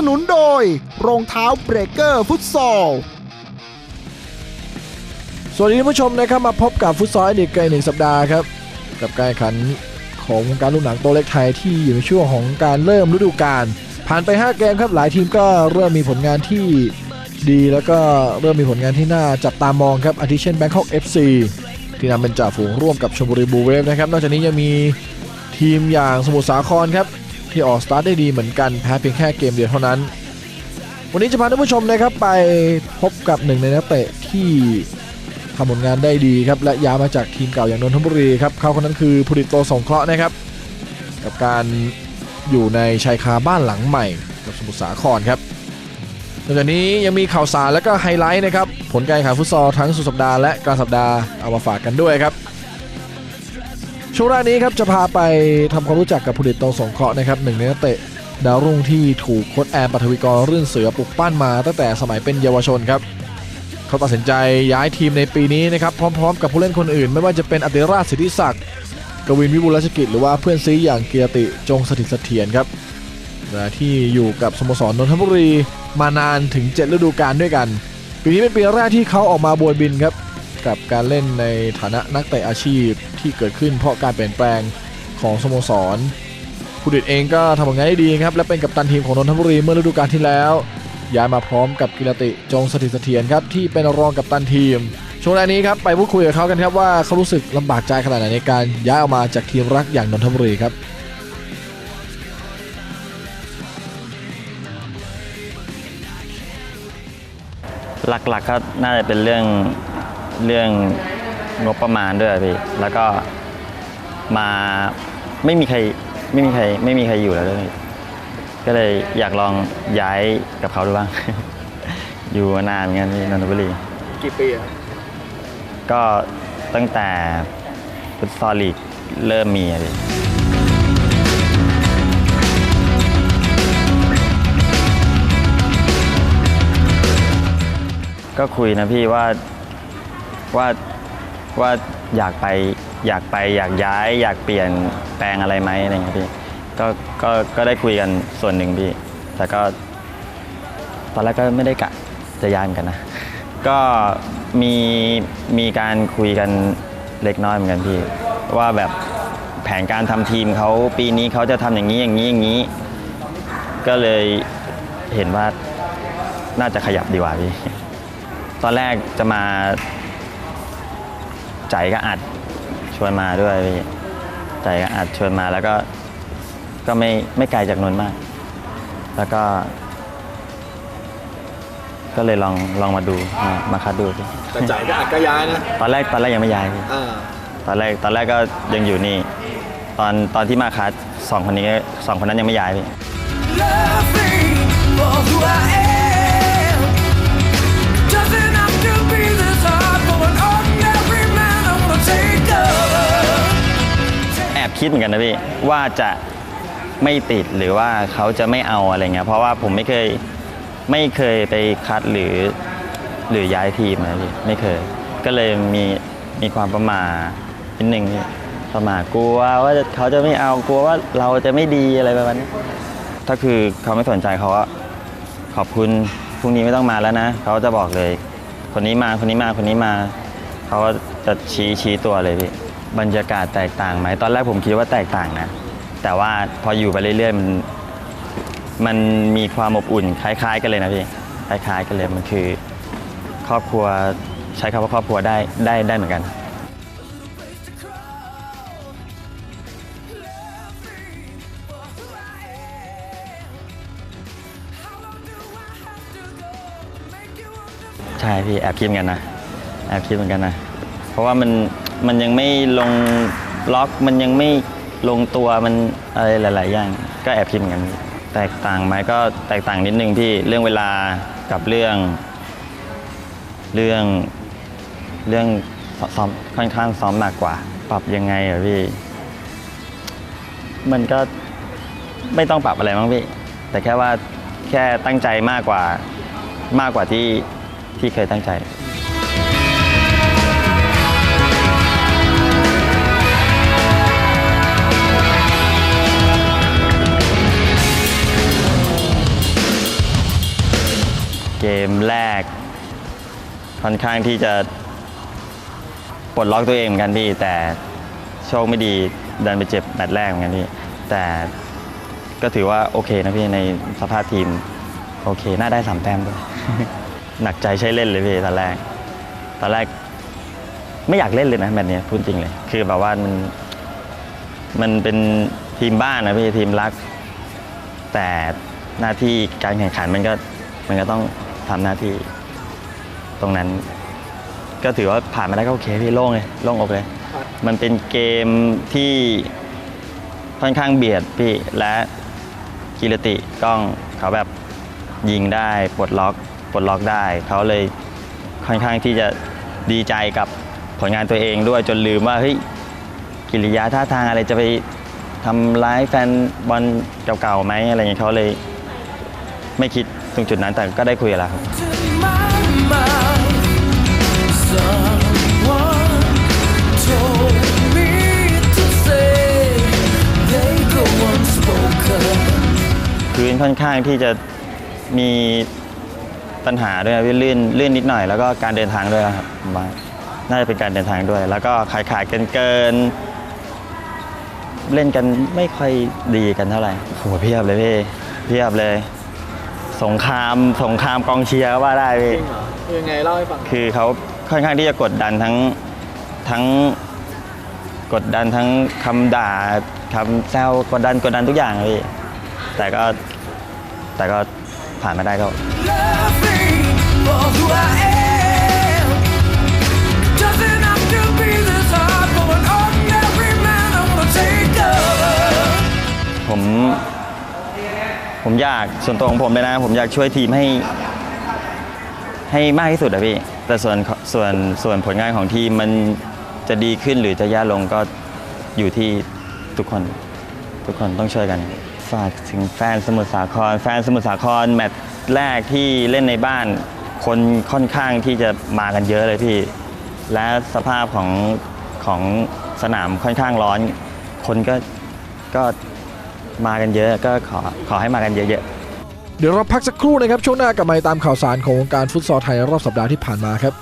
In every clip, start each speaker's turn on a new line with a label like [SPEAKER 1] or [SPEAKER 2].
[SPEAKER 1] สนุนโดย รองเท้าเบรกเกอร์ฟุตซอล
[SPEAKER 2] สวัสดีท่านผู้ชมนะครับมาพบกับฟุตซอลอีกเกหนึ่งสัปดาห์ครับ กับการแข่งขันของวงการลูกหนังตัวเล็กไทยที่อยู่ในช่วงของการเริ่มฤดูกาลผ่านไป 5 เกมครับหลายทีมก็เริ่มมีผลงานที่ดีแล้วก็เริ่มมีผลงานที่น่าจับตามองครับอาทิเช่นแบงคอก FC ที่นำเป็นจ่าฝูงร่วมกับชมบุรีบูเวฟนะครับนอกจากนี้ยังมีทีมอย่างสมุทรสาครครับ ที่ออกสตาร์ทได้ดีเหมือนกันแพ้เพียงแค่เกมเดียวเท่านั้น วันนี้จะพาท่านผู้ชมนะครับไปพบกับหนึ่งในนักเตะที่ทำผลงานได้ดีครับและย้ายมาจากทีมเก่าอย่างนนทบุรีครับเขาคนนั้นคือพุริตโตสงเคราะห์นะครับ กับการอยู่ในชายคาบ้านหลังใหม่กับสมุทรสาครครับนอกจากนี้ยังมีข่าวสารและก็ไฮไลท์นะครับผลการแข่งขันฟุตซอลทั้งสุดสัปดาห์และกลางสัปดาห์เอามาฝากกันด้วยครับ ช่วงแรกนี้ครับจะพาไปทำความรู้จักกับพุริตโตสงเคราะห์นะครับหนึ่งในนักเตะดาวรุ่งที่ถูกโค้ชแอนปัทวิกรรื่นเสือปลุกปั้นมาตั้งแต่สมัยเป็นเยาวชนครับเขาตัดสินใจย้ายทีมในปีนี้นะครับพร้อมๆ กับผู้เล่นคนอื่น ไม่ว่าจะเป็นอติราชสิทธิศักดิ์กวินวิบูลรัชกิจหรือว่าเพื่อนซีอย่างเกียรติจงสถิตเสถียรครับที่อยู่กับสโมสรนนทบุรีมานานถึง 7 ฤดูกาลด้วยกัน ปีนี้เป็นปีแรกที่เขาออกมาบวยบินครับ กับการเล่นในฐานะนักเตะอาชีพที่เกิดขึ้นเพราะการเปลี่ยนแปลงของสโมสรผู้ดิตเองก็ทำผลงานได้ดีครับ และเป็นกัปตันทีมของนนทบุรีเมื่อฤดูกาลที่แล้ว ย้ายมาพร้อมกับกิรติจงสถิตเสถียรครับที่เป็นรองกับตันทีม ช่วงแรกนี้ครับไปพูดคุยกับเขากันครับว่าเขารู้สึกลำบากใจขนาดไหนในการย้ายออกมาจากทีมรักอย่างนนทบุรีครับ
[SPEAKER 3] หลักๆก็น่าจะเป็นเรื่อง เรื่องงบประมาณด้วยพี่ แล้วก็มาไม่มีใครไม่มีใครไม่มีใครอยู่แล้วด้วยก็เลยอยากลองย้ายกับเขาดูบ้าง อยู่มานานเหมือนกันที่นนทบุรี
[SPEAKER 2] กี่ปี
[SPEAKER 3] ก็ตั้งแต่ฟุตซอลลีกเริ่มมีอะพี่ก็คุยนะพี่ว่า ว่าว่าอยากไปอยากไปอยากย้าย อยากเปลี่ยนแปลงอะไรไหมอะไรเงี้ยพี่ก็ก็ก็ได้คุยกันส่วนหนึ่งพี่แต่ก็ ตอนแรกก็ไม่ได้กะจะย้ายเหมือนกันนะ ก็มีมีการคุยกันเล็กน้อยเหมือนกันพี่ ว่าแบบแผนการทำทีมเขาปีนี้เขาจะทำอย่างนี้อย่างนี้อย่างนี้ ก็เลยเห็นว่าน่าจะขยับดีกว่าพี่ ตอนแรกจะมา ใจก็อัดชวนมาด้วยพี่ใจก็อัดชวนมาแล้วก็ก็ไม่ไม่ไกลจากนนท์มาก แล้วก็ ก็เลยลองลองมาดูมามาคัดดูพี่
[SPEAKER 2] แต่ใจก็อัดก็ย้ายนะ
[SPEAKER 3] ตอนแรกตอนแรกยังไม่ย้ายพี่
[SPEAKER 2] อ่า
[SPEAKER 3] ตอนแรกตอนแรกก็ยังอยู่นี่ ตอนตอนที่มาคัดสองคนนี้สองคนนั้นยังไม่ย้ายพี่
[SPEAKER 4] Love me for who I am.
[SPEAKER 3] คิดเหมือนกันนะพี่ว่าจะไม่ติดหรือว่าเขาจะไม่เอาอะไรเงี้ยเพราะว่าผมไม่เคยไม่เคยไปคัดหรือหรือย้ายทีมนะพี่ไม่เคย ก็เลยมีมีความประมาทนิดนึงประมาทกลัวว่าเขาจะไม่เอากลัวว่าเราจะไม่ดีอะไรประมาณนี้ถ้าคือเขาไม่สนใจเขาก็ขอบคุณพรุ่งนี้ไม่ต้องมาแล้วนะเขาจะบอกเลย คนนี้มาคนนี้มาคนนี้มา เขาก็จะชี้ชี้ตัวเลยพี่ บรรยากาศแตกต่างไหมตอนแรกผมคิดว่าแตกต่างนะ แต่ว่าพออยู่ไปเรื่อยๆมันมันมีความอบอุ่นคล้าย ๆ กันเลยนะพี่คล้ายๆกันเลยมันคือ ครอบครัวใช้คำว่าครอบครัวได้ได้ได้เหมือนกันใช่พี่แอบคิดเหมือนกันนะแอบคิดเหมือนกันนะ เพราะว่ามัน มันยังไม่ลงล็อกมันยังไม่ลงตัวมันอะไรหลาย ๆ อย่าง ก็แอบคิดเหมือนกันแตกต่างไหมก็แตกต่างนิดนึงพี่เรื่องเวลากับเรื่อง เรื่องเรื่องซ้อมค่อนข้างซ้อมหนักกว่า ปรับยังไงอะพี่ มันก็ไม่ต้องปรับอะไรมั้งพี่ แต่แค่ว่าแค่ตั้งใจมากกว่ามากกว่าที่ที่เคยตั้งใจ เกมแรก ค่อนข้างที่จะปลดล็อกตัวเองเหมือนกันพี่ แต่โชคไม่ดีดันไปเจ็บแมตช์แรกเหมือนกันพี่ แต่ก็ถือว่าโอเคนะพี่ในสภาพทีม โอเค น่าได้สามแต้มด้วย หนักใจใช้เล่นเลยพี่ตอนแรก ตอนแรกไม่อยากเล่นเลยนะแบบนี้พูดจริงเลย คือแบบว่ามันมันเป็นทีมบ้านนะพี่ทีมรัก แต่หน้าที่การแข่งขันมันก็มันก็ต้อง ทำหน้าที่ตรงนั้น ก็ถือว่าผ่านมาได้ก็โอเคพี่โล่งเลยโล่งอกเลย มันเป็นเกมที่ค่อนข้างเบียดพี่และกิรติกล้องเขาแบบยิงได้ปลดล็อกปลดล็อกได้ เขาเลยค่อนข้างที่จะดีใจกับผลงานตัวเองด้วยจนลืมว่าเฮ้ยกิริยาท่าทางอะไรจะไปทำร้ายแฟนบอลเก่าๆไหมอะไรอย่างเงี้ยเขาเลยไม่คิด ตรงจุดนั้นแต่ก็ได้คุยกับเรครับพื้นค่อนข้างที่จะมีปัญหาด้วยนะพี่ลื่นลื่นนิดหน่อย แล้วก็การเดินทางด้วยครับมาน่าจะเป็นการเดินทางด้วย แล้วก็ขายขาดกันเกิน เล่นกันไม่ค่อยดีกันเท่าไหร่โหเพียบเลยพี่เพียบเลย สงครามสงครามกองเชียร์ก็ว่าได้พี่
[SPEAKER 2] คือยังไงเล่าให้ฟัง
[SPEAKER 3] คือเขาค่อนข้างที่จะกดดันทั้งทั้งกดดันทั้งคำด่าคำแซวกดดันกดดันทุกอย่างเลยพี่แต่ก็แต่ก็ผ่านมาได้ก็
[SPEAKER 4] Love me for who I am. Doesn't have to be this hard for an ordinary man. I wanna take over.
[SPEAKER 3] ผม ผมอยากส่วนตัวของผมเลยนะ ผมอยากช่วยทีมให้ ให้มากที่สุดอะพี่ แต่ส่วนส่วนส่วนผลงานของทีมมันจะดีขึ้นหรือจะแย่ลงก็อยู่ที่ทุกคน ทุกคนต้องช่วยกัน ฝากถึงแฟนสมุทรสาคร แฟนสมุทรสาครแมตช์แรกที่เล่นในบ้าน คนค่อนข้างที่จะมากันเยอะเลยพี่ และสภาพของของสนามค่อนข้างร้อน คนก็ก็ มากันเยอะก็ขอขอให้มากันเยอะๆ
[SPEAKER 2] เดี๋ยวเราพักสักครู่นะครับ ช่วงหน้ากลับมาตามข่าวสารของวงการฟุตซอลไทยรอบสัปดาห์ที่ผ่านมาครับ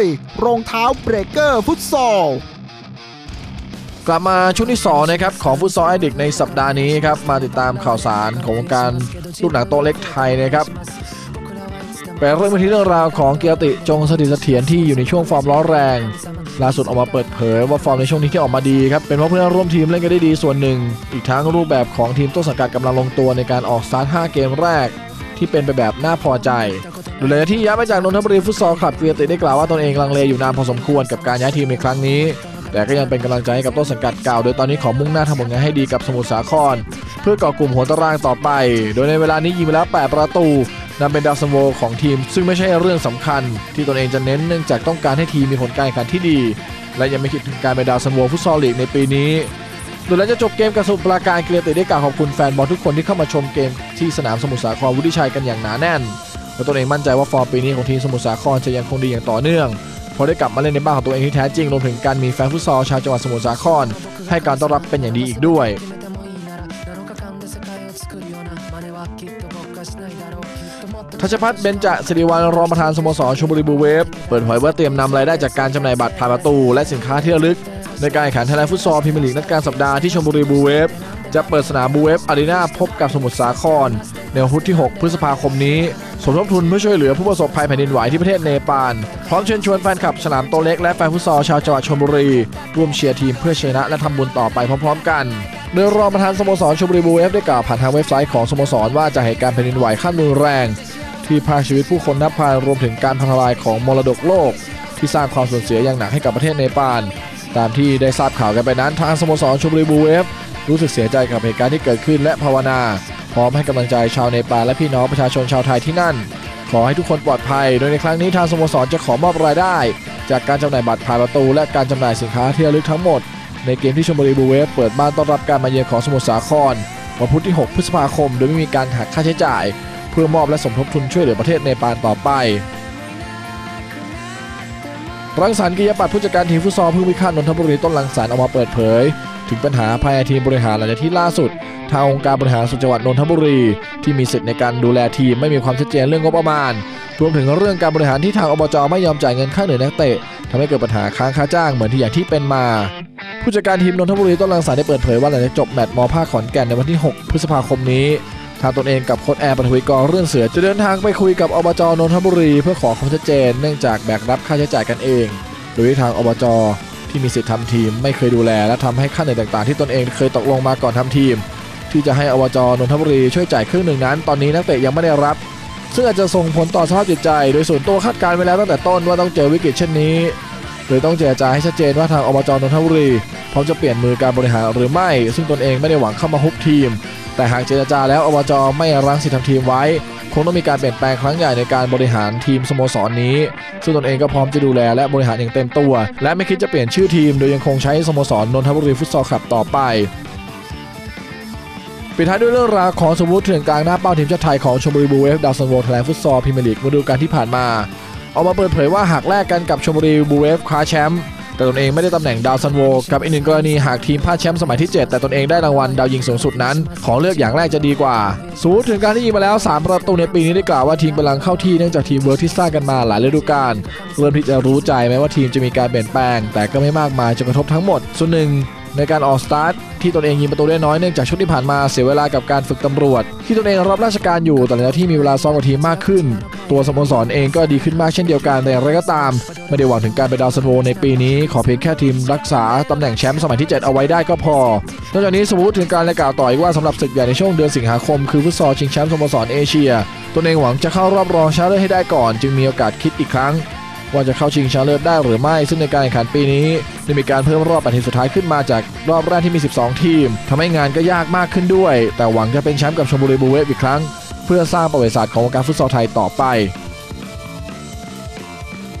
[SPEAKER 1] ยรองเท้าเบรกเกอร์ฟุตซอล
[SPEAKER 2] กลับมาช่วงที่2นะครับของฟุตซอลไอเด็กในสัปดาห์นี้ครับมาติดตามข่าวสารของวงการลูกหนังโตเล็กไทยนะครับไปเริ่มกันที่เรื่องราวของเกียรติจงสถิตเสถียรที่อยู่ในช่วงฟอร์มร้อนแรงล่าสุดออกมาเปิดเผยว่าฟอร์มในช่วงนี้ที่ออกมาดีครับเป็นเพราะเพื่อนร่วมทีมเล่นกันได้ดีส่วนหนึ่ง อีกทั้งรูปแบบของทีมต้นสังกัดกำลังลงตัวในการออกสตาร์ท5เกมแรก ที่เป็นไปแบบน่าพอใจ ดยหลังจาที่ย้ายมาจากนนทบุรีฟุตซอลคลับเกียรติได้กล่าวว่าตนเองลังเลอยู่นานพอสมควรกับการย้ายทีมในครั้งนี้ แต่ก็ยังเป็นกำลังใจให้กับต้นสังกัดเก่า โดยตอนนี้ขอมุ่งหน้าทำผลงานให้ดีกับสมุทรสาคร เพื่อก่อกลุ่มหัวตารางต่อไป โดยในเวลานี้ยิงไปแล้ว 8 ประตูนำเป็นดาวซันโวของทีม ซึ่งไม่ใช่เรื่องสำคัญ ที่ตนเองจะเน้นเนื่องจากต้องการให้ทีมมีผลการแข่งขันที่ดี และยังไม่คิดถึงการเป็นดาวซันโวฟุตซอลลีกในปีนี้โดยหลังจากจบเกมกับสมุทรปราการเกลียติได้กล่าวขอบคุณแฟนบอลทุกคนที่เข้ามาชมเกมที่สนามสมุทรสาครวุฒิชัยกันอย่างหนาแน่น และตนเองมั่นใจว่าฟอร์มปีนี้ของทีมสมุทรสาครจะยังคงดีอย่างต่อเนื่องเพราะได้กลับมาเล่นในบ้านของตัวเองที่แท้จริงรวมถึงการมีแฟนฟุตซอลชาวจังหวัดสมุทรสาคร ให้การต้อนรับเป็นอย่างดีอีกด้วย ทัชพัฒน์เบญจสิริวัลรองประธานสโมสรชลบุรีบูเวฟ เปิดเผยว่าเตรียมนำรายได้จากการจำหน่ายบัตรผ่านประตู และสินค้าที่ระลึก ในการแข่งขันไทยแลนด์ฟุตซอลพรีเมียร์ลีกนัดกลารสัปดาห์ที่ชลบุรีบูเวฟ จะเปิดสนามบูเวฟอารีนาพบกับสมุทรสาครในวันพุธที่ 6 พฤษภาคมนี้ สมทบทุนเพื่อช่วยเหลือผู้ประสบภัยแผ่นดินไหวที่ประเทศเนปาลพร้อมเชิญชวนแฟนคลับสนามโตเล็กและแฟนฟุตซอลชาวจังหวัดชลบุรี ร่วมเชียร์ทีมเพื่อชนะและทำบุญต่อไปพร้อมๆกันโดยรองประธานสโมสรชมบุรีบูเวฟได้กล่าวผ่านทางเว็บไซต์ของสโมสรว่าจากเหตุการณ์แผ่นดินไหวขั้นรุนแรง ที่พากชีวิตผู้คนนับพันรวมถึงการพังทลายของมรดกโลก ที่สร้างความสูญเสียอย่างหนักให้กับประเทศเนปาลตามที่ได้ทราบข่าวกันไปนั้นทางสโมสรชมบุรีบูเวฟ รู้สึกเสียใจกับเหตุการณ์ที่เกิดขึ้นและภาวนา พร้อมให้กำลังใจชาวเนปาลและพี่น้องประชาชนชาวไทยที่นั่น ขอให้ทุกคนปลอดภัย โดยในครั้งนี้ทางสโมสรจะขอมอบรายได้ จากการจำหน่ายบัตรผ่านประตู และการจำหน่ายสินค้าที่ระลึกทั้งหมด ในเกมที่ชมบุรีบูเวฟเปิดบ้านต้อนรับการมาเยือนของสมุทรสาครวันพุธที่ 6 พฤษภาคม โดยไม่มีการหักค่าใช้จ่าย เพื่อมอบและสมทบทุนช่วยเหลือประเทศเนปาลต่อไปรังสรรค์กิยปัตย์ผู้จัดการทีมฟุตซอลพึ่งพิฆาตนนทบุรีต้นรังสรรค์ออกมาเปิดเผย ถึงปัญหาภายในทีมบริหารหลังจากที่ล่าสุด ทางองค์การบริหารส่วนจังหวัดนนทบุรี ที่มีสิทธิ์ในการดูแลทีมไม่มีความชัดเจนเรื่องงบประมาณ รวมถึงเรื่องการบริหารที่ทางอบจไม่ยอมจ่ายเงินค่าเหนื่อยนักเตะทำให้เกิดปัญหาค้างค่าจ้างเหมือนที่อย่างที่เป็นมา ผู้จัดการทีมนนทบุรีต้นรังสรรได้เปิดเผยว่าหลังจากจบแมตช์มภาคขอนแก่นในวันที่ 6 พฤษภาคมนี้ทางตนเองกับโค้ชแอร์ปฐวีกรเรื่องเสือจะเดินทางไปคุยกับอบจนนทบุรี เพื่อขอความชัดเจนเนื่องจากแบกรับค่าใช้จ่ายกันเอง โดยที่ทางอบจ ที่มีสิทธิ์ทำทีมไม่เคยดูแล และทำให้ค่าเหนื่อยต่างๆ ที่ตนเองเคยตกลงมาก่อนทำทีม ที่จะให้อบจนนทบุรีช่วยจ่ายครึ่งหนึ่งนั้น ตอนนี้นักเตะยังไม่ได้รับ ซึ่งอาจจะส่งผลต่อสภาพจิตใจ โดยส่วนตัวคาดการณ์ไว้แล้วตั้งแต่ต้นว่าต้องเจอวิกฤตเช่นนี้โดยต้องเจรจาให้ชัดเจนว่าทางอบจนนทบุรีพร้อมจะเปลี่ยนมือการบริหารหรือไม่ ซึ่งตนเองไม่ได้หวังเข้ามาฮุบทีม แต่หากเจรจาแล้วอบจไม่รั้งสิทธิ์ทำทีมไว้ คงต้องมีการเปลี่ยนแปลงครั้งใหญ่ในการบริหารทีมสโมสรนี้ ซึ่งตนเองก็พร้อมจะดูแลและบริหารอย่างเต็มตัว และไม่คิดจะเปลี่ยนชื่อทีม โดยยังคงใช้สโมสรนนทบุรีฟุตซอลคลับต่อไปปิดท้ายด้วยเรื่องราวของสมมติเถื่อนกลางหน้าเป้าทีมชาติไทยของชมบุรีบูเวฟดาวซันโวไทยแลนฟุตซอลพรีเมียร์ลีกฤดูกาลที่ผ่านมา ออกมาเปิดเผยว่าหากแลกกันกับชมบุรีบูเวฟคว้าแชมป์ แต่ตนเองไม่ได้ตำแหน่งดาวซันโวกับอีกหนึ่งกรณีหากทีมพลาดแชมป์สมัยที่ 7 แต่ตนเองได้รางวัลดาวยิงสูงสุดนั้น ขอเลือกอย่างแรกจะดีกว่า สูตรถึงการที่ยิงมาแล้ว 3 ประตูในปีนี้ได้กล่าวว่าทีมกำลังเข้าที่เนื่องจากทีมเวิร์กที่สร้างกันมาหลายฤดูกาลเริ่มที่จะรู้ใจแม้ว่าทีมจะมีการเปลี่ยนแปลง แต่ก็ไม่มากมายจนกระทบทั้งหมดส่วนหนึ่งในการออกสตาร์ท ที่ตนเองยิงประตูได้น้อยเนื่องจากชุดที่ผ่านมาเสียเวลากับการฝึกตำรวจ ที่ตนเองรับราชการอยู่แต่แล้วที่มีเวลาซ้อมกับทีมมากขึ้น ตัวสโมสรเองก็ดีขึ้นมากเช่นเดียวกันแต่อย่างไรก็ตาม ไม่ได้หวังถึงการเป็นดาวซันโวในปีนี้ ขอเพียงแค่ทีมรักษาตำแหน่งแชมป์สมัยที่ 7 เอาไว้ได้ก็พอนอกจากนี้สมมติถึงการและกล่าวต่ออีกว่าสำหรับศึกใหญ่ในช่วงเดือนสิงหาคมคือฟุตซอลชิงแชมป์สโมสรเอเชียตนเองหวังจะเข้ารอบรองชนะเลิศให้ได้ก่อน จึงมีโอกาสคิดอีกครั้ง ว่าจะเข้าชิงชนะเลิศได้หรือไม่ ซึ่งในการแข่งขันปีนี้ได้มีการเพิ่มรอบ8ทีมสุดท้ายขึ้นมาจากรอบแรกที่มี 12 ทีมทำให้งานก็ยากมากขึ้นด้วย แต่หวังจะเป็นแชมป์กับชมบุรีบูเวฟอีกครั้ง เพื่อสร้างประวัติศาสตร์ของวงการฟุตซอลไทยต่อไป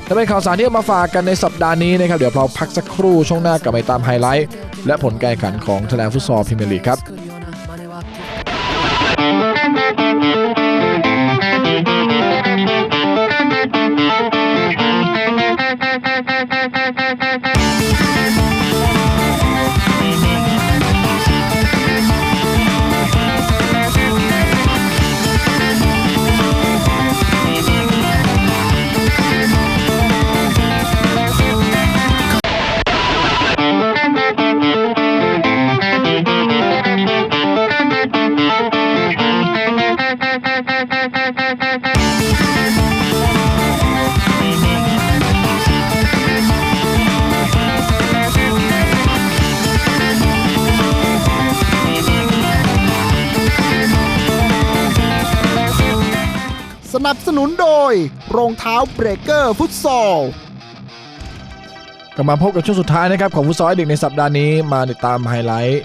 [SPEAKER 2] และเป็นข่าวสารที่เอามาฝากกันในสัปดาห์นี้นะครับเดี๋ยวเราพักสักครู่ช่วงหน้ากลับไปตามไฮไลท์และผลการแข่งขันของไทยแลนด์ฟุตซอลพรีเมียร์ลีกครับ
[SPEAKER 1] นับสนุนโดย รองเท้าเบรกเกอร์ฟุตซอล
[SPEAKER 2] กลับมาพบกับช่วงสุดท้ายนะครับของฟุตซอลเด็กในสัปดาห์นี้มาติดตามไฮไลท์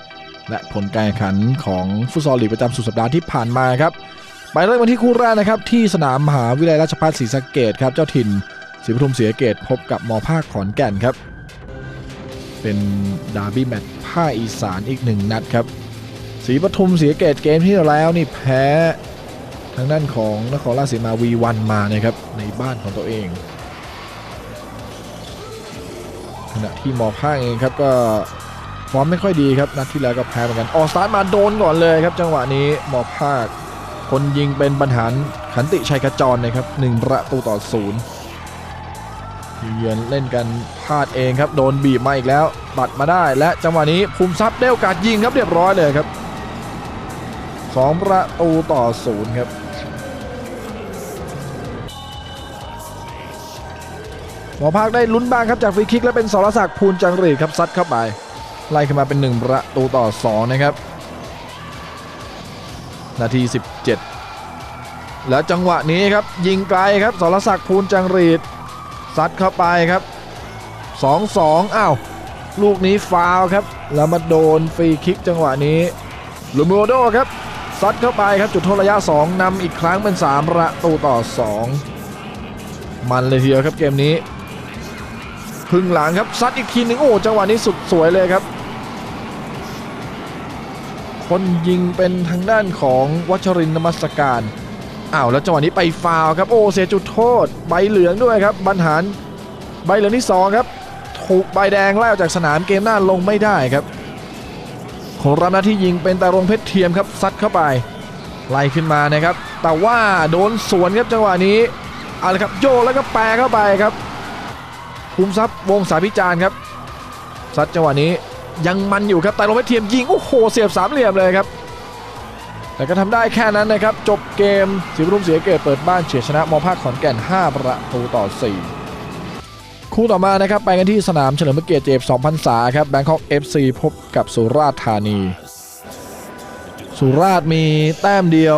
[SPEAKER 2] และผลการแข่งขันของฟุตซอลลีกประจำสุดสัปดาห์ที่ผ่านมาครับไปเริ่มกันที่คู่แรกนะครับที่สนามมหาวิทยาลัยราชภัฏศรีสะเกดครับเจ้าถิ่นศรีปทุมศรีสะเกดพบกับมภาคขอนแก่นครับเป็นดาร์บี้แมตช์ภาคอีสานอีกหนึ่งนัดครับศรีปทุมศรีสะเกดเกมที่แล้วนี่แพ้ ทางด้านของนครราชสีมาวีวันมานะครับในบ้านของตัวเองขณะที่หมอภาคเองครับก็ฟอร์มไม่ค่อยดีครับนัดที่แล้วก็แพ้เหมือนกันออกสตาร์ทมาโดนก่อนเลยครับ จังหวะนี้หมอภาคคนยิงเป็นบรรหารขันติชัยขจรนะครับหนึ่งประตูต่อศูนย์เยือนเล่นกันพลาดเองครับโดนบีบมาอีกแล้วบัดมาได้และจังหวะนี้ภูมิทรัพย์ได้โอกาสยิงครับเรียบร้อยเลยครับสองประตูต่อศูนย์ครับ อภาคได้ลุ้นบ้างครับจากฟรีคิกและเป็นสรศักดิ์ภูลจังรีดครับซัดเข้าไป ไล่ขึ้นมาเป็น 1 ประตูต่อ 2 นะครับ นาที 17 แล้วจังหวะนี้ครับยิงไกลครับสรศักดิ์ภูลจังรีดซัดเข้าไปครับ 2-2อ้าวลูกนี้ฟาวครับ แล้วมาโดนฟรีคิกจังหวะนี้ลูมโอโดครับซัดเข้าไปครับจุดโทษระยะ 2นำอีกครั้งเป็น 3 ประตูต่อ 2 มันเลยทีเดียวครับเกมนี้ ครึ่งหลังครับซัดอีกทีหนึ่งโอ้จังหวะนี้สุดสวยเลยครับ คนยิงเป็นทางด้านของวัชรินทร์นมัสการอ้าวแล้วจังหวะนี้ไปฟาวครับโอ้เสียจุดโทษ ใบเหลืองด้วยครับบรรหารใบเหลืองที่สองครับถูกใบแดงไล่ออกจากสนามเกมหน้าลงไม่ได้ครับคนรับหน้าที่ยิงเป็นต่รงเพชรเทียมครับซัดเข้าไปไล่ขึ้นมานะครับ แต่ว่าโดนสวนครับจังหวะนี้เอาละครับโยแล้วก็แปรเข้าไปครับ คุมทรัพย์วงสาพิจารณ์ครับซัดจังหวะนี้ยังมันอยู่ครับแต่รงเพชรเทียมยิง โอ้โห เสียบสามเหลี่ยมเลยครับ แต่ก็ทำได้แค่นั้นนะครับ จบเกมสีรุ่มเสียเกตเปิดบ้านเฉียชนะมอภาคขอนแก่น 5 ประตูต่อ 4 คู่ต่อมานะครับ ไปกันที่สนามเฉลิมพระเกียรติเจฟ2พรรษาครับแบงคอก FC พบกับสุราษฎร์ธานี สุราษฎร์มีแต้มเดียว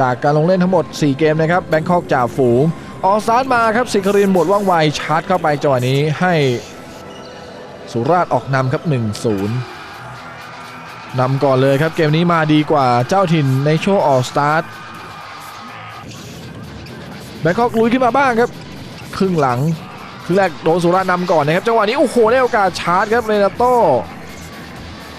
[SPEAKER 2] จากการลงเล่นทั้งหมด 4 เกมนะครับแบงคอกจ่าฝูง ออกสตาร์ทมาครับสิครินหมดว่องไวชาร์จเข้าไปจังหวะนี้ให้สุราษฎร์ออกนำครับ 1-0นำก่อนเลยครับเกมนี้มาดีกว่าเจ้าถิ่นในช่วงออกสตาร์ทแบงคอกลุยขึ้นมาบ้างครับ ครึ่งหลังครึ่งแรกโดนสุราษฎร์นำก่อนนะครับจังหวะนี้โอ้โหได้โอกาสชาร์จครับเรนาโต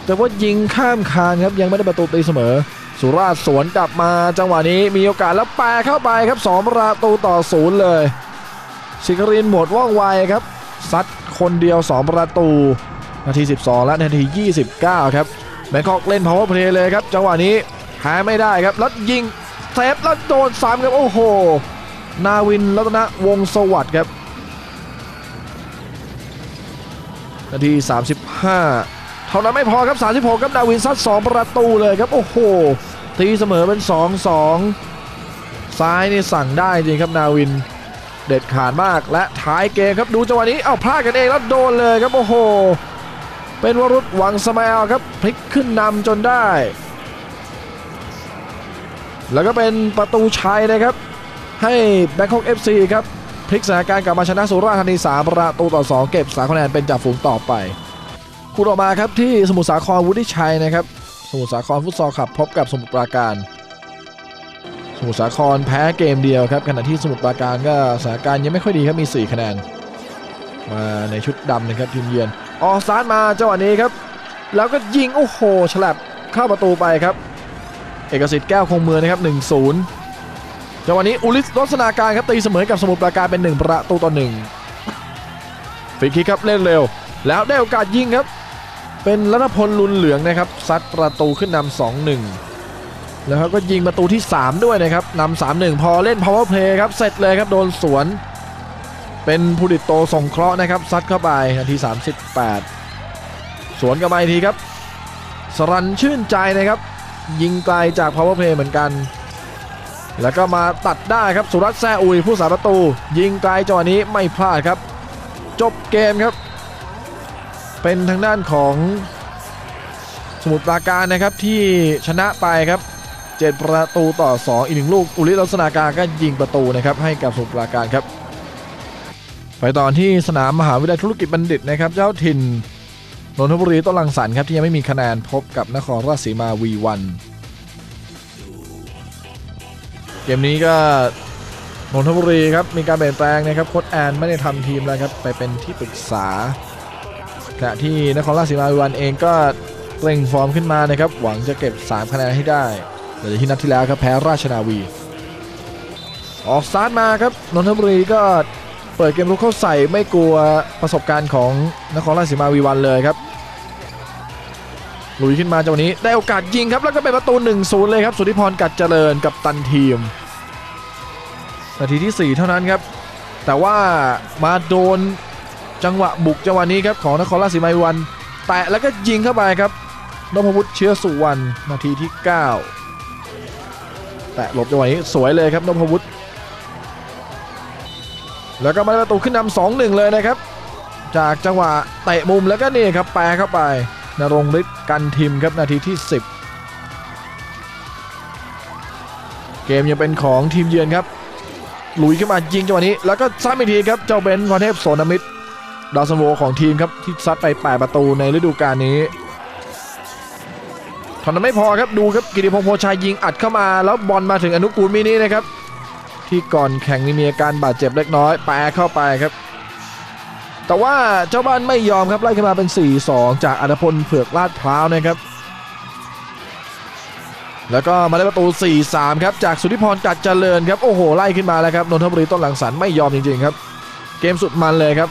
[SPEAKER 2] แต่ว่ายิงข้ามคานครับยังไม่ได้ประตูตีเสมอ สุราษฎร์สวนกลับมาจังหวะนี้มีโอกาสแล้วแปรเข้าไปครับสองประตูต่อศูนย์เลยสิกรินหมดว่องไวครับซัดคนเดียว 2 ประตู นาที 12 และนาที 29 ครับแบงคอกเล่น power play เลยครับ จังหวะนี้แพ้ไม่ได้ครับ แล้วยิงเซฟแล้วโดนซ้ำครับ โอ้โห นาวินรัตนวงศ์สวัสดิ์ครับ นาที 35 ท่านั้นไม่พอครับ 36ครับนาวินซัด2ประตูเลยครับ โอ้โห ตีเสมอเป็น 2-2 ซ้ายนี่สั่งได้จริงครับนาวิน เด็ดขาดมากและท้ายเกมครับดูจังหวะนี้เอ้าพลาดกันเองแล้วโดนเลยครับ โอ้โห เป็นวรุษหวังสมัยลครับ พลิกขึ้นนำจนได้ แล้วก็เป็นประตูชัยนะครับ ให้แบงคอก FC ครับพลิกสถานการณ์กลับมาชนะสุราษฎร์ธานี3ประตูต่อ 2 เก็บ3คะแนนเป็นจ่าฝูงต่อไป คู่ต่อมาครับที่สมุทรสาครวุฒิชัยนะครับ สมุทรสาครฟุตซอลขับพบกับสมุทรปราการ สมุทรสาครแพ้เกมเดียวครับขณะที่สมุทรปราการก็สถานการณ์ยังไม่ค่อยดีครับมี 4 คะแนน มาในชุดดำนะครับทีมเยือนออกสตาร์ทมาจังหวะนี้ครับ แล้วก็ยิงโอ้โหฉลับเข้าประตูไปครับ เอกสิทธิ์แก้วคงเมืองนะครับ 1-0จังหวะนี้อุลิสรสนาการครับตีเสมอกับสมุทรปราการเป็น 1 ประตูต่อ1ฟรีคิกครับเล่นเร็ว แล้วได้โอกาสยิงครับ เป็นรัตพลลุนเหลืองนะครับซัดประตูขึ้นนำ2-1แล้วเขาก็ยิงประตูที่ 3 ด้วยนะครับนำ3-1พอเล่น power play ครับเสร็จเลยครับโดนสวน เป็นผู้ดิตโตส่งเคราะห์นะครับซัดเข้าไปนาที 38 สวนกลับมาอีกทีครับ สรันชื่นใจนะครับ ยิงไกลจาก power play เหมือนกัน แล้วก็มาตัดได้ครับสุรัตน์แซอุยผู้สาประตู ยิงไกลจังหวะนี้ไม่พลาดครับ จบเกมครับ เป็นทางด้านของสมุทรปราการนะครับที่ชนะไปครับ7ประตูต่อ 2 อีกหนึ่งลูก อุลิลักษณาการก็ยิงประตูนะครับให้กับสมุทรปราการครับ ไปตอนที่สนามมหาวิทยาลัยธุรกิจบัณฑิตนะครับ เจ้าถิ่นนนทบุรีต้นลังสรรค์ครับที่ยังไม่มีคะแนนพบกับนครราชสีมา V1 เกมนี้ก็นนทบุรีครับมีการเปลี่ยนแปลงนะครับโค้ชแอนไม่ได้ทำทีมแล้วครับไปเป็นที่ปรึกษา ขณะที่นครราชสีมา V1 เองก็เร่งฟอร์มขึ้นมานะครับ หวังจะเก็บ 3 คะแนนให้ได้หลังจากที่นัดที่แล้วครับแพ้ราชนาวี ออกสตาร์ทมาครับนนทบุรีก็เปิดเกมรุกเข้าใส่ไม่กลัวประสบการณ์ของนครราชสีมาวีวันเลยครับลุยขึ้นมาจังหวะนี้ได้โอกาสยิงครับแล้วก็เป็นประตู 1-0 เลยครับสุทธิพรกัดเจริญกับตันทีมนาทีที่ 4 เท่านั้นครับ แต่ว่ามาโดน จังหวะบุกจังหวะนี้ครับของนครราชสีมาวีวันแตะแล้วก็ยิงเข้าไปครับนพวุฒิเชื้อสุวรรณนาทีที่ 9 แตะหลบจังหวะนี้สวยเลยครับนพวุฒิแล้วก็มาประตูขึ้นนำสองหนึ่งเลยนะครับ จากจังหวะเตะมุมแล้วก็นี่ครับแปรเข้าไปนรงฤทธิ์กันทิมครับนาทีที่ 10 เกมยังเป็นของทีมเยือนครับ หลุยขึ้นมายิงจังหวะนี้ แล้วก็ซ้ำอีกทีครับเจ้าเบนซ์พรเทพโสนมิตร ดาวซันโวของทีมครับที่ซัดไป 8 ประตูในฤดูกาลนี้ท่านั้นไม่พอครับดูครับกิติพงษ์โพชัยยิงอัดเข้ามา แล้วบอลมาถึงอนุกูลมินินะครับ ที่ก่อนแข่งนี่มีอาการบาดเจ็บเล็กน้อยแปรเข้าไปครับ แต่ว่าเจ้าบ้านไม่ยอมครับไล่ขึ้นมาเป็น 4-2 จากอัตพลเผือกลาดพร้าวนะครับ แล้วก็มาได้ประตู 4-3 ครับจากสุธิพรกัดเจริญครับโอ้โหไล่ขึ้นมาแล้วครับนนทบุรีต้นหลังสันไม่ยอมจริงๆครับ เกมสุดมันเลยครับ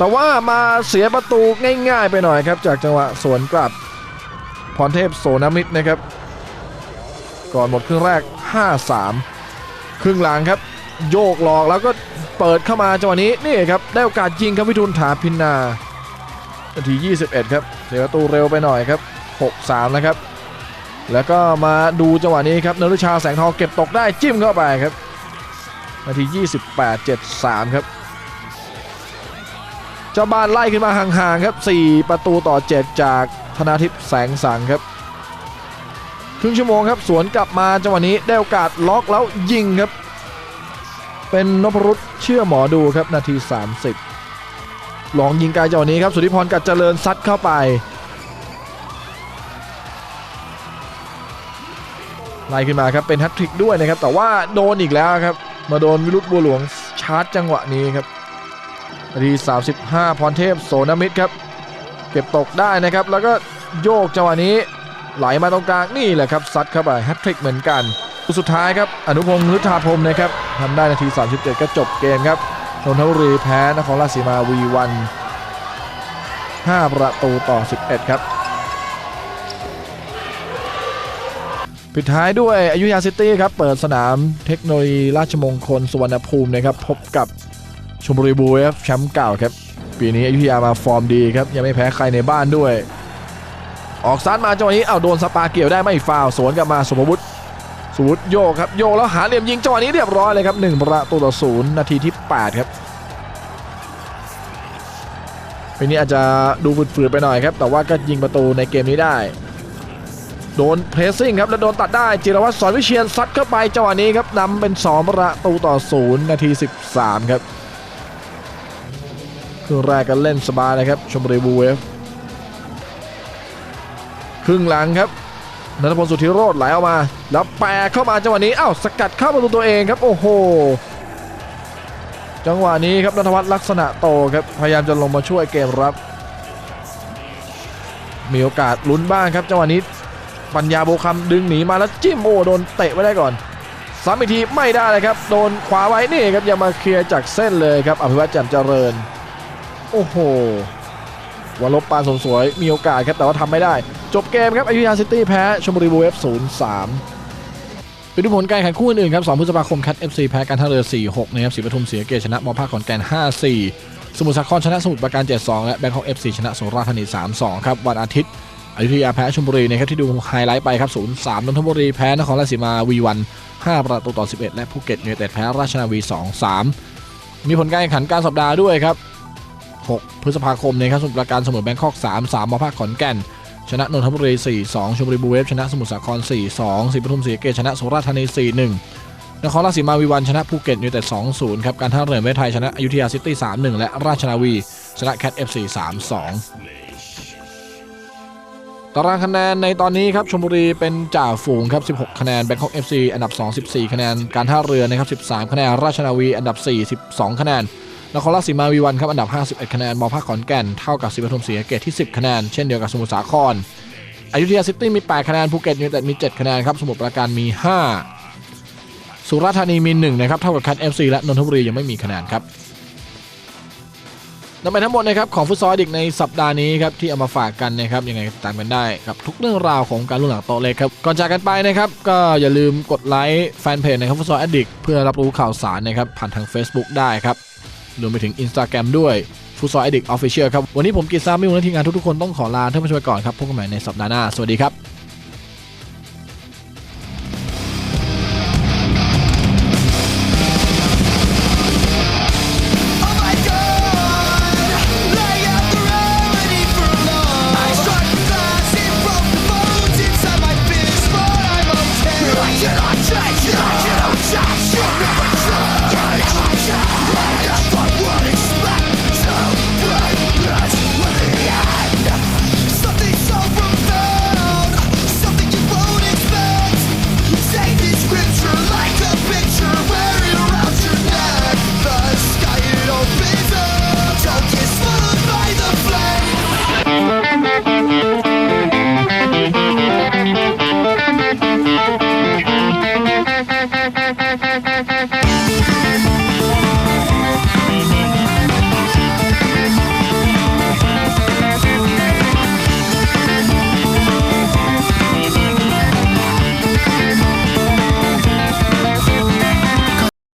[SPEAKER 2] แต่ว่ามาเสียประตูง่ายๆไปหน่อยครับ จากจังหวะสวนกลับพรเทพโสนมิตรนะครับ ก่อนหมดครึ่งแรก 5-3 ครึ่งหลังครับ โยกหลอกแล้วก็เปิดเข้ามาจังหวะนี้นี่ครับได้โอกาสยิงครับวิทูลถาพินนานาที 21 ครับ เสียประตูเร็วไปหน่อยครับ 6-3แล้วครับ แล้วก็มาดูจังหวะนี้ครับนรุชาแสงทองเก็บตกได้จิ้มเข้าไปครับนาที 28 73 ครับ เจ้าบ้านไล่ขึ้นมาห่างๆครับ 4 ประตูต่อ 7 จากธนาทิพย์แสงสังครับครึ่งชั่วโมงครับสวนกลับมาจังหวะนี้ได้โอกาสล็อกแล้วยิงครับ เป็นนพรุษเชื่อหมอดูครับนาที 30ลองยิงไกลจังหวะนี้ครับสุทธิพรกัดเจริญซัดเข้าไปไล่ขึ้นมาครับเป็นแฮตทริกด้วยนะครับแต่ว่าโดนอีกแล้วครับมาโดนวิรุธบัวหลวงชาร์จจังหวะนี้ครับ นาที35 พรเทพโสนมิตรครับ เก็บตกได้นะครับ แล้วก็โยกจังหวะนี้ ไหลมาตรงกลางนี่แหละครับซัดเข้าไปแฮตทริกเหมือนกันสุดท้ายครับอนุพงศ์ฤทธาพรมนะครับทำได้นาที 37 ก็จบเกมครับนนทบุรีแพ้นครราชสีมาวีวัน5ประตูต่อ 11 ครับปิดท้ายด้วยอยุธยาซิตี้ครับ เปิดสนามเทคโนโลยีราชมงคลสุวรรณภูมินะครับ พบกับ ชมบุรีบูเวฟแชมป์เก่าครับ ปีนี้อยุธยามาฟอร์มดีครับ ยังไม่แพ้ใครในบ้านด้วย ออกซัดมาจังหวะนี้เอาโดนสปาเกี่ยวได้ไม่ฟาวสวนกลับมาสมบุตสมบุตโยกครับโยกแล้วหาเหลี่ยมยิงจังหวะนี้เรียบร้อยเลยครับ1ประตูต่อศูนย์นาทีที่ 8 ครับปีนี้อาจจะดูฝืดๆไปหน่อยครับ แต่ว่าก็ยิงประตูในเกมนี้ได้โดนเพรสซิ่งครับแล้วโดนตัดได้จิรวัตรสอนวิเชียนซัดเข้าไปจังหวะนี้ครับนำเป็น 2 ประตูต่อศูนย์นาที 13 ครับ ครึ่งแรกก็เล่นสบายเลยครับ ชมบุรีบูเวฟครึ่งหลังครับนันทพลสุธิโรธไหลออกมา แล้วแปรเข้ามาจังหวะนี้อ้าวสกัดเข้าประตูตัวเองครับ โอ้โห จังหวะนี้ครับนันทวัฒน์ลักษณะโตครับพยายามจะลงมาช่วยเกมรับ มีโอกาสลุ้นบ้างครับ จังหวะนี้ปัญญาโบคำดึงหนีมาแล้วจิ้มโอ้โดนเตะไว้ได้ก่อนซ้ำอีกทีไม่ได้เลยครับ โดนขวาไว้นี่ครับยังมาเคลียร์จากเส้นเลยครับอภิวัตรแจ่มเจริญ โอ้โหวันลบปาสมสวยมีโอกาสครับ แต่ว่าทำไม่ได้ จบเกมครับอยุธยาซิตี้แพ้ชมบุรีบูเวฟ0-3ไปดูผลการแข่งขันคู่อื่นครับ 2 พฤษภาคมคัด FC แพ้การท่าเรือ 4-6 นะครับศรีปทุมเสียเกชนะมอภาคขอนแก่น 5-4 สมุทรสาครชนะสมุทรปราการ 7-2 และแบงคอก FC ชนะสุราษฎร์ธานี 3-2 ครับ วันอาทิตย์อยุธยาแพ้ชลบุรีนะครับที่ดูไฮไลท์ไปครับ 0-3 นนทบุรีแพ้นครราชสีมา V1 5ประตูต่อ 11 และภูเก็ตยูไนเต็ดแพ้ราชนาวี 2-3 มีผลการแข่งขันการสัปดาห์ด้วยครับ 6 พฤษภาคมนะครับสมุทรปราการเสมอแบงคอก 3-3มาภาคขอนแก่น ชนะนนทบุรี 4-2ชลบุรีบูเวฟชนะสมุทรสาคร 4-2ศรีปทุมศรีเกษชนะสุราษฎร์ธานี 4-1 นครราชสีมาวีวันชนะภูเก็ตยูไนเต็ด2-0ครับการท่าเรือเวทไทยชนะอยุธยาซิตี้ 3-1 และราชนาวี ชนะแคท FC 3-2ตารางคะแนนในตอนนี้ครับชลบุรีเป็นจ่าฝูงครับ 16 คะแนนแบงคอก FC อันดับ 2 14 คะแนน การท่าเรือนะครับ 13 คะแนน ราชนาวีอันดับ 4 12 คะแนน นครราชสีมาวีวันครับอันดับ 51 คะแนนมอภาคขอนแก่นเท่ากับศรีปทุมศรีสะเกษที่ 10 คะแนน เช่นเดียวกับสมุทรสาครอยุธยาซิตี้มี 8 คะแนนภูเก็ตยูไนเต็ดมี 7 คะแนนครับสมุทรปราการมี 5 สุราษฎร์ธานีมี 1 นะครับ เท่ากับคัท FC และนนทบุรียังไม่มีคะแนนครับนั่นเป็นทั้งหมดนะครับของฟุตซอลดิกในสัปดาห์นี้ครับที่เอามาฝากกันนะครับยังไงตามกันได้กับทุกเรื่องราวของการลุ่นหลังโตเล็กครับก่อนจากกันไปนะครับก็อย่าลืมกดไลค์แฟนเพจนะครับฟุตซอลอดิกเพื่อรับรู้ข่าวสารนะครับผ่านทาง Facebook ได้ครับ รวมไปถึง Instagram ด้วยฟุตซอลไอเด็กออฟฟิเชียลครับ วันนี้ผมกีซ่าไม่วงและทีมงานทุกๆคนต้องขอลาท่านผู้ชมก่อนครับพบกันใหม่ในสัปดาห์หน้า สวัสดีครับ